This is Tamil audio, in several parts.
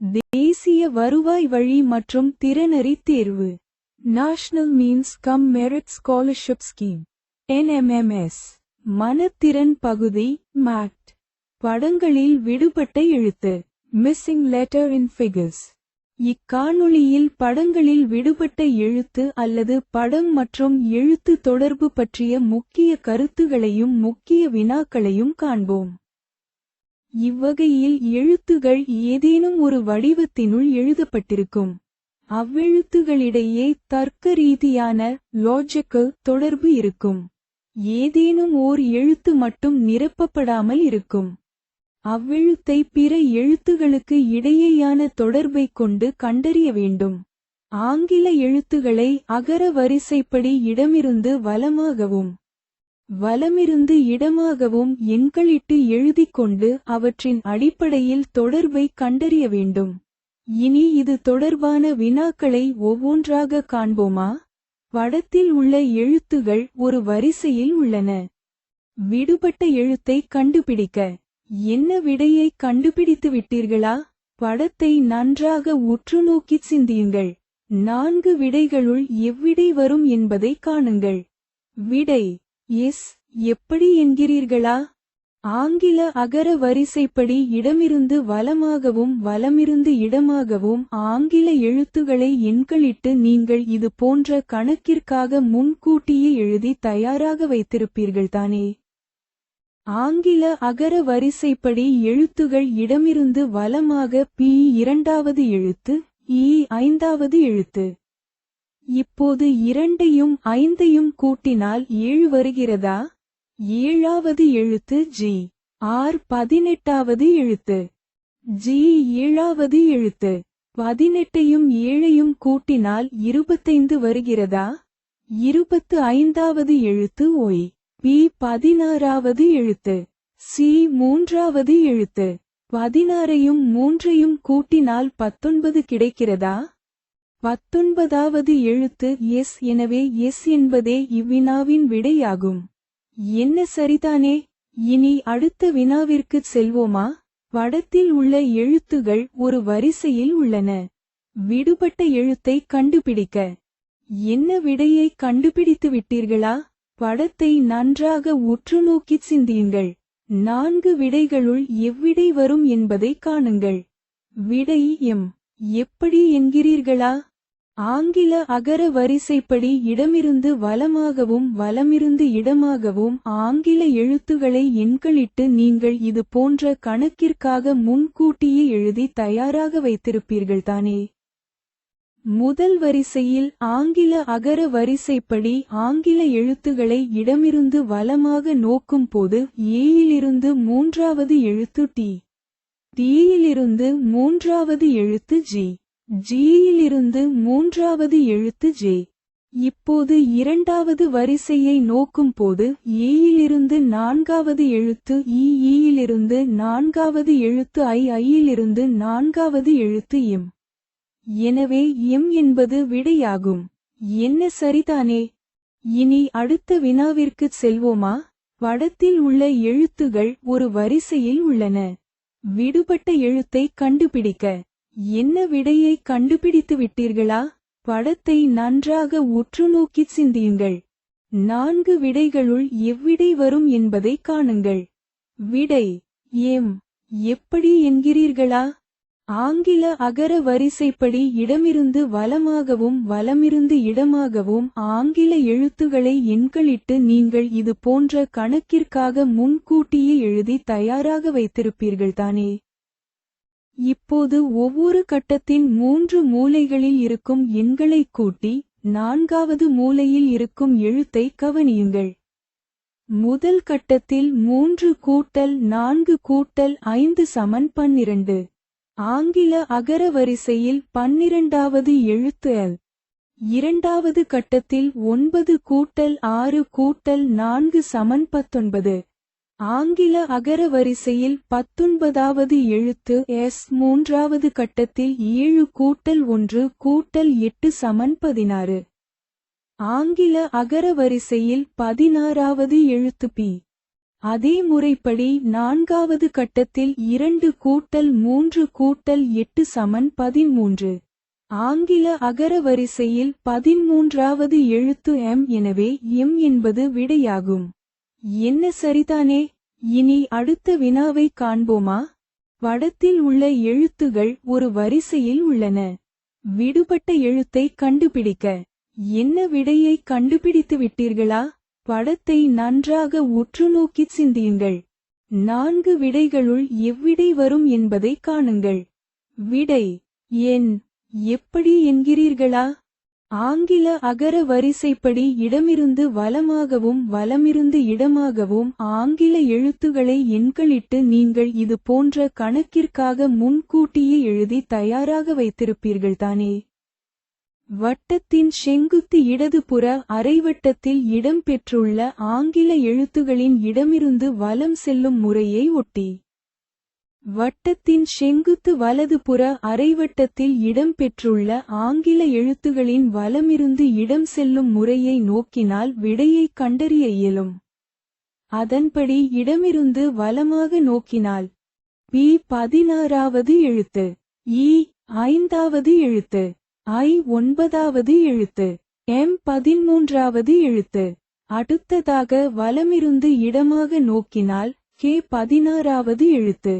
தேசிய வருவாய் வழி மற்றும் திறனறி தேர்வு. National means cum merit scholarship scheme NMMS மனத்திறன் பகுதி மேட் படங்களில் விடுபட்ட எழுத்து. மிஸ்ஸிங் லெட்டர் இன் ஃபிகர்ஸ் இக்காணொளியில் படங்களில் விடுபட்ட எழுத்து அல்லது படம் மற்றும் எழுத்து தொடர்பு பற்றிய முக்கிய கருத்துகளையும் முக்கிய வினாக்களையும் காண்போம். இவ்வகையில் எழுத்துகள் ஏதேனும் ஒரு வடிவத்தினுள் எழுதப்பட்டிருக்கும். அவ்வெழுத்துகளிடையே தர்க்க ரீதியான லாஜிக்கல் தொடர்பு இருக்கும். ஏதேனும் ஓர் எழுத்து மட்டும் நிரப்பப்படாமல் இருக்கும். அவ்வெழுத்தை பிற எழுத்துகளுக்கு இடையேயான தொடர்பைக் கொண்டு கண்டறிய வேண்டும். ஆங்கில எழுத்துகளை அகர வரிசைப்படி இடமிருந்து வலமாகவும் வலமிருந்து இடமாகவும் எண்களிட்டு எழுதிக் கொண்டு அவற்றின் அடிப்படையில் தொடர்பை கண்டறிய வேண்டும். இனி இது தொடர்பான வினாக்களை ஒவ்வொன்றாக காண்போமா? படத்தில் உள்ள எழுத்துகள் ஒரு வரிசையில் உள்ளன. விடுபட்ட எழுத்தை கண்டுபிடிக்க. என்ன விடையை கண்டுபிடித்து விட்டீர்களா படத்தை நன்றாக உற்று நோக்கிச் சிந்தியுங்கள். நான்கு விடைகளுள் எவ்விடை வரும் என்பதை காணுங்கள். விடை. எஸ் எப்படி என்கிறீர்களா? ஆங்கில அகர வரிசைப்படி இடமிருந்து வலமாகவும் வலமிருந்து இடமாகவும் ஆங்கில எழுத்துகளை எண்களிட்டு நீங்கள் இது போன்ற கணக்கிற்காக முன்கூட்டியே எழுதி தயாராக வைத்திருப்பீர்கள் தானே. ஆங்கில அகர வரிசைப்படி எழுத்துகள் இடமிருந்து வலமாக பி இரண்டாவது எழுத்து இ ஐந்தாவது எழுத்து. இப்போது இரண்டையும் ஐந்தையும் கூட்டினால் ஏழு வருகிறதா? ஏழாவது எழுத்து ஜி ஆர் பதினெட்டாவது எழுத்து. ஜி ஏழாவது எழுத்து. பதினெட்டையும் ஏழையும் கூட்டினால் இருபத்தைந்து வருகிறதா? இருபத்து ஐந்தாவது எழுத்து ஒய் பி பதினாறாவது எழுத்து. சி மூன்றாவது எழுத்து. பதினாறையும் மூன்றையும் கூட்டினால் பத்தொன்பது கிடைக்கிறதா? பத்தொன்பதாவது எழுத்து எஸ் எனவே எஸ் என்பதே இவ்வினாவின் விடையாகும். என்ன சரிதானே? இனி அடுத்த வினாவிற்குச் செல்வோமா? படத்தில் உள்ள எழுத்துகள் ஒரு வரிசையில் உள்ளன. விடுபட்ட எழுத்தை கண்டுபிடிக்க. என்ன விடையை கண்டுபிடித்து விட்டீர்களா? படத்தை நன்றாக உற்று நோக்கிச் சிந்தியுங்கள். நான்கு விடைகளுள் எவ்விடை வரும் என்பதை காணுங்கள். விடை எம். எப்படி என்கிறீர்களா? ஆங்கில அகர வரிசைப்படி இடமிருந்து வலமாகவும் வலமிருந்து இடமாகவும் ஆங்கில எழுத்துகளை எண்களிட்டு நீங்கள் இது போன்ற கணக்கிற்காக முன்கூட்டியே எழுதி தயாராக வைத்திருப்பீர்கள் தானே. முதல் வரிசையில் ஆங்கில அகர வரிசைப்படி ஆங்கில எழுத்துகளை இடமிருந்து வலமாக நோக்கும் போது ஏயிலிருந்து மூன்றாவது எழுத்து டி டீயிலிருந்து மூன்றாவது எழுத்து ஜி. ஜியிலிருந்து மூன்றாவது எழுத்து ஜே. இப்போது இரண்டாவது வரிசையை நோக்கும் போது ஏயிலிருந்து நான்காவது எழுத்து இ ஈயிலிருந்து நான்காவது எழுத்து ஐ ஐயிலிருந்து நான்காவது எழுத்து எம். எனவே எம் என்பது விடையாகும். என்ன சரிதானே? இனி அடுத்த வினாவிற்குச் செல்வோமா? படத்தில் உள்ள எழுத்துகள் ஒரு வரிசையில் உள்ளன. விடுபட்ட எழுத்தை கண்டுபிடிக்க. என்ன விடையை கண்டுபிடித்து விட்டீர்களா? படத்தை நன்றாக உற்று நோக்கி சிந்தியுங்கள். நான்கு விடைகளுள் எவ்விடை வரும் என்பதை காணுங்கள். விடை ஏம் எப்படி என்கிறீர்களா? ஆங்கில அகர வரிசைப்படி இடமிருந்து வலமாகவும் வலமிருந்து இடமாகவும் ஆங்கில எழுத்துகளை எண்களிட்டு நீங்கள் இது போன்ற கணக்கிற்காக முன்கூட்டியே எழுதி தயாராக வைத்திருப்பீர்கள் தானே இப்போது ஒவ்வொரு கட்டத்தின் மூன்று மூலைகளில் இருக்கும் எண்களைக் கூட்டி நான்காவது மூலையில் இருக்கும் எழுத்தை கவனியுங்கள். முதல் கட்டத்தில் மூன்று கூட்டல் நான்கு கூட்டல் ஐந்து சமன் பன்னிரண்டு. ஆங்கில அகர வரிசையில் பன்னிரண்டாவது எழுத்து அல். இரண்டாவது கட்டத்தில் ஒன்பது கூட்டல் ஆறு கூட்டல் நான்கு சமன் பத்தொன்பது. ஆங்கில அகர வரிசையில் பத்தொன்பதாவது எழுத்து எஸ் மூன்றாவது கட்டத்தில் ஏழு கூட்டல் ஒன்று கூட்டல் எட்டு சமன் பதினாறு. ஆங்கில அகர வரிசையில் பதினாறாவது எழுத்து பி அதே முறைப்படி நான்காவது கட்டத்தில் இரண்டு கூட்டல் மூன்று கூட்டல் எட்டு சமன் பதிமூன்று. ஆங்கில அகர வரிசையில் பதிமூன்றாவது எழுத்து எம் எனவே எம் என்பது விடையாகும். என்ன சரிதானே? இனி அடுத்த வினாவை காண்போமா? படத்தில் உள்ள எழுத்துகள் ஒரு வரிசையில் உள்ளன. விடுபட்ட எழுத்தை கண்டுபிடிக்க. என்ன விடையை கண்டுபிடித்து விட்டீர்களா? படத்தை நன்றாக உற்றுநோக்கிச் சிந்தியுங்கள். நான்கு விடைகளுள் எவ்விடை வரும் என்பதை காணுங்கள். விடை என் எப்படி என்கிறீர்களா? ஆங்கில அகர வரிசைப்படி இடமிருந்து வலமாகவும் வலமிருந்து இடமாகவும் ஆங்கில எழுத்துகளை எண்களிட்டு நீங்கள் இது போன்ற கணக்கிற்காக முன்கூட்டியே எழுதி தயாராக வைத்திருப்பீர்கள் தானே. வட்டத்தின் செங்குத்து இடதுபுற அரைவட்டத்தில் இடம்பெற்றுள்ள ஆங்கில எழுத்துகளின் இடமிருந்து வலம் செல்லும் முறையை ஒட்டி. வட்டத்தின் செங்குத்து வலதுபுற அரைவட்டத்தில் இடம்பெற்றுள்ள ஆங்கில எழுத்துகளின் வலமிருந்து இடம் செல்லும் முறையை நோக்கினால் விடையை கண்டறிய இயலும். அதன்படி இடமிருந்து வலமாக நோக்கினால் பி பதினாறாவது எழுத்து இ ஐந்தாவது எழுத்து ஐ ஒன்பதாவது எழுத்து எம் பதிமூன்றாவது எழுத்து. அடுத்ததாக வலமிருந்து இடமாக நோக்கினால் கே பதினாறாவது எழுத்து.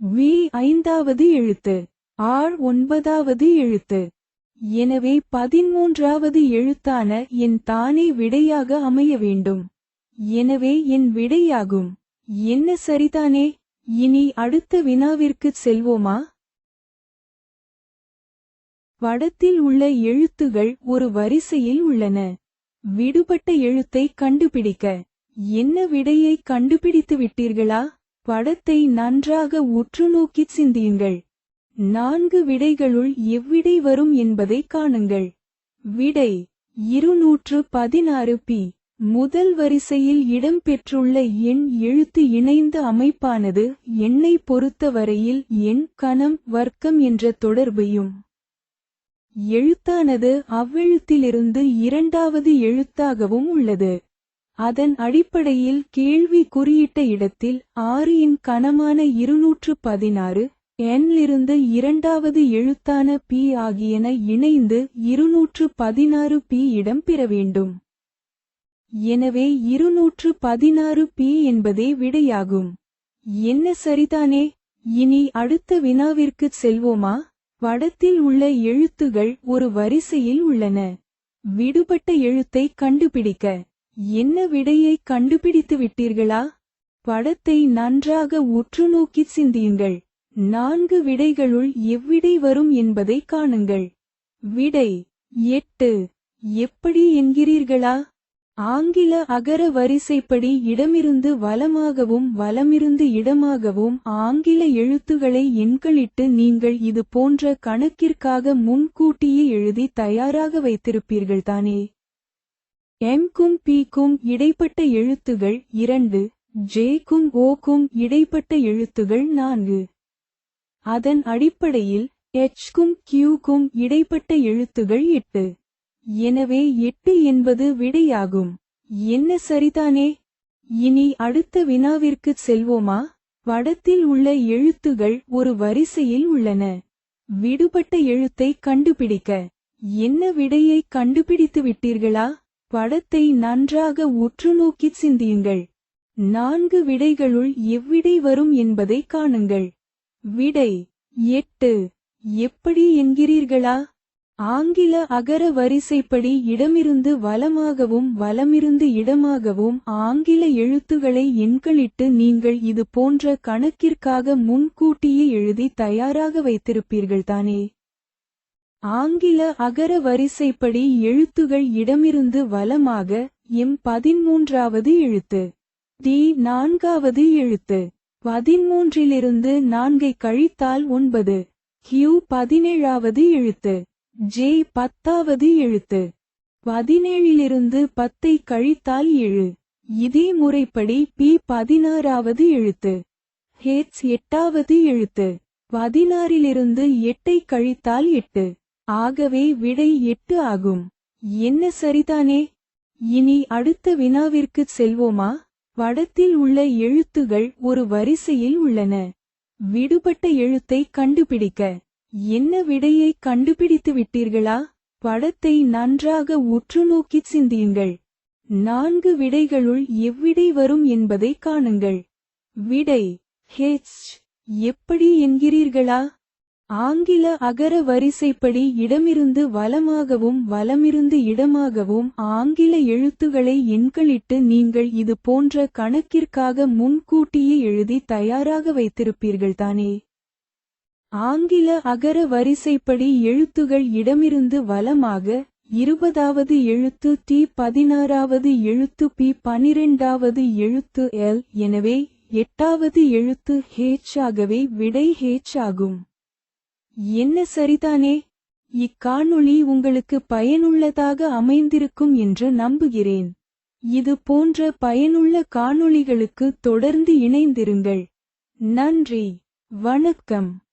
வி ஐந்தாவது எழுத்து ஆர் ஒன்பதாவது எழுத்து. எனவே பதிமூன்றாவது எழுத்தான என் தானே விடையாக அமைய வேண்டும். எனவே என் விடையாகும். என்ன சரிதானே? இனி அடுத்த வினாவிற்குச் செல்வோமா? வடத்தில் உள்ள எழுத்துகள் ஒரு வரிசையில் உள்ளன. விடுபட்ட எழுத்தை கண்டுபிடிக்க. என்ன விடையை கண்டுபிடித்து விட்டீர்களா படத்தை நன்றாக உற்றுநோக்கி சிந்தியுங்கள் நான்கு விடைகளுள் எவ்விடை வரும் என்பதை காணுங்கள். விடை இருநூற்று பதினாறு பி. முதல் வரிசையில் இடம்பெற்றுள்ள எண் எழுத்து இணைந்த அமைப்பானது எண்ணை பொறுத்தவரையில் எண் கணம் வர்க்கம் என்ற தொடர்பையும். எழுத்தானது அவ்வெழுத்திலிருந்து இரண்டாவது எழுத்தாகவும் உள்ளது. அதன் அடிப்படையில் கேள்வி குறியிட்ட இடத்தில் ஆறு இன் கனமான இருநூற்று பதினாறு எண்ணிலிருந்து இரண்டாவது எழுத்தான பி ஆகியன இணைந்து இருநூற்று பதினாறு பி இடம் பெற வேண்டும். எனவே இருநூற்று பதினாறு பி என்பதே விடையாகும். என்ன சரிதானே? இனி அடுத்த வினாவிற்குச் செல்வோமா? வடத்தில் உள்ள எழுத்துகள் ஒரு வரிசையில் உள்ளன. விடுபட்ட எழுத்தை கண்டுபிடிக்க. என்ன விடையை கண்டுபிடித்து விட்டீர்களா? படத்தை நன்றாக உற்று நோக்கிச் சிந்தியுங்கள். நான்கு விடைகளுள் எவ்விடை வரும் என்பதை காணுங்கள். விடை எட்டு. எப்படி என்கிறீர்களா? ஆங்கில அகர வரிசைப்படி இடமிருந்து வலமாகவும் வலமிருந்து இடமாகவும் ஆங்கில எழுத்துகளை எண்களிட்டு நீங்கள் இது போன்ற கணக்கிற்காக முன்கூட்டியே எழுதி தயாராக வைத்திருப்பீர்கள் எம்கும் பிக்கும் இடைப்பட்ட எழுத்துகள் இரண்டு ஜேக்கும் ஓக்கும் இடைப்பட்ட எழுத்துகள் நான்கு. அதன் அடிப்படையில் எச்க்கும் கியூக்கும் இடைப்பட்ட எழுத்துகள் எட்டு. எனவே எட்டு என்பது விடையாகும். என்ன சரிதானே? இனி அடுத்த வினாவிற்குச் செல்வோமா? படத்தில் உள்ள எழுத்துகள் ஒரு வரிசையில் உள்ளன. விடுபட்ட எழுத்தை கண்டுபிடிக்க. என்ன விடையை கண்டுபிடித்து விட்டீர்களா படத்தை நன்றாக உற்றுநோக்கி சிந்தியுங்கள். நான்கு விடைகளுள் எவ்விடை வரும் என்பதை காணுங்கள். விடை எட்டு. எப்படி என்கிறீர்களா? ஆங்கில அகர வரிசைப்படி இடமிருந்து வலமாகவும் வலமிருந்து இடமாகவும் ஆங்கில எழுத்துகளை எண்களிட்டு நீங்கள் இது போன்ற கணக்கிற்காக முன்கூட்டியே எழுதி தயாராக வைத்திருப்பீர்கள் தானே ஆங்கில அகர வரிசைப்படி எழுத்துகள் இடமிருந்து வலமாக எம் பதிமூன்றாவது எழுத்து டி நான்காவது எழுத்து பதிமூன்றிலிருந்து நான்கை கழித்தால் ஒன்பது கியூ பதினேழாவது எழுத்து ஜே பத்தாவது எழுத்து பதினேழிலிருந்து பத்தை கழித்தால் ஏழு. இதே முறைப்படி பி பதினாறாவது எழுத்து ஹேட்ஸ் எட்டாவது எழுத்து பதினாறிலிருந்து எட்டை கழித்தால் எட்டு. ஆகவே விடை எட்டு ஆகும். என்ன சரிதானே? இனி அடுத்த வினாவிற்குச் செல்வோமா? படத்தில் உள்ள எழுத்துகள் ஒரு வரிசையில் உள்ளன. விடுபட்ட எழுத்தை கண்டுபிடிக்க. என்ன விடையை கண்டுபிடித்து விட்டீர்களா? படத்தை நன்றாக உற்று நோக்கிச் சிந்தியுங்கள். நான்கு விடைகளுள் எவ்விடை வரும் என்பதை காணுங்கள். விடை ஹெச் எப்படி என்கிறீர்களா? ஆங்கில அகர வரிசைப்படி இடமிருந்து வலமாகவும் வலமிருந்து இடமாகவும் ஆங்கில எழுத்துகளை எண்களிட்டு நீங்கள் இது போன்ற கணக்கிற்காக முன்கூட்டியே எழுதி தயாராக வைத்திருப்பீர்கள் தானே ஆங்கில அகர வரிசைப்படி எழுத்துகள் இடமிருந்து வலமாக இருபதாவது எழுத்து டி பதினாறாவது எழுத்து பி பனிரெண்டாவது எழுத்து எல் எனவே எட்டாவது எழுத்து ஹேச் ஆகவே விடை ஹேச் ஆகும். என்ன சரிதானே? இக்காணொளி உங்களுக்கு பயனுள்ளதாக அமைந்திருக்கும் என்று நம்புகிறேன். இது போன்ற பயனுள்ள காணொளிகளுக்கு தொடர்ந்து இணைந்திருங்கள். நன்றி. வணக்கம்.